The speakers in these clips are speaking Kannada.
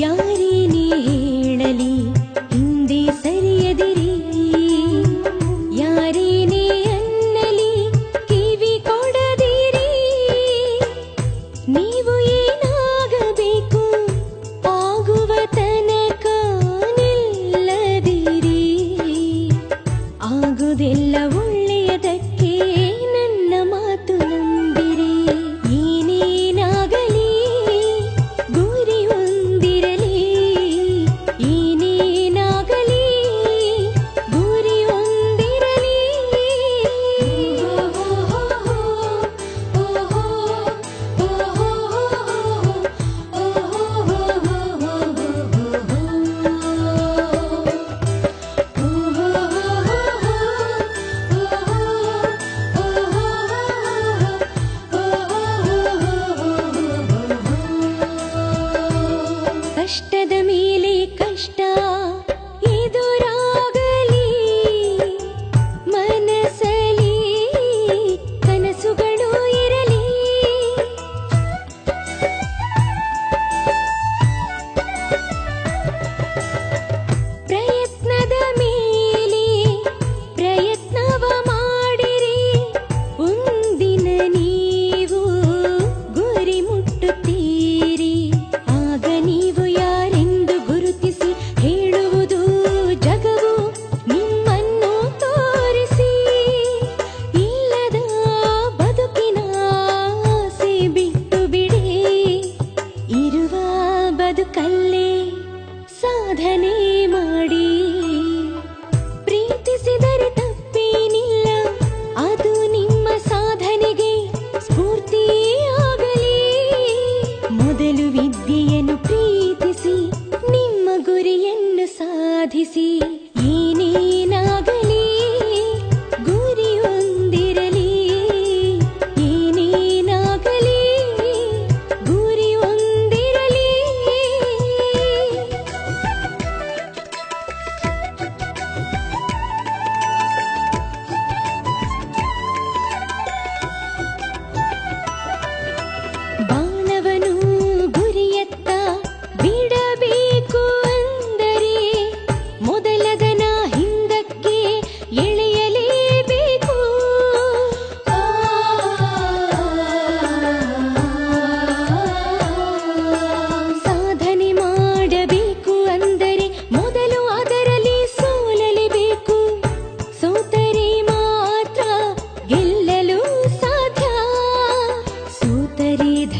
யாரினே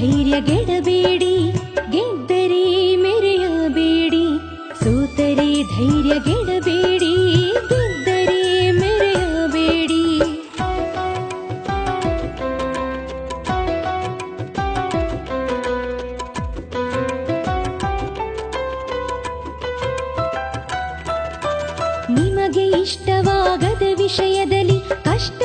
ಧೈರ್ಯಗೆಡಬೇಡಿ ಗೆದ್ದರೆ ಮೆರೆಯಬೇಡಿ. ಸೋತರೆ ಧೈರ್ಯಗೆಡಬೇಡಿ ಗೆದ್ದರೆ ಮೆರೆಯಬೇಡಿ. ನಿಮಗೆ ಇಷ್ಟವಾಗದ ವಿಷಯದಲ್ಲಿ ಕಷ್ಟ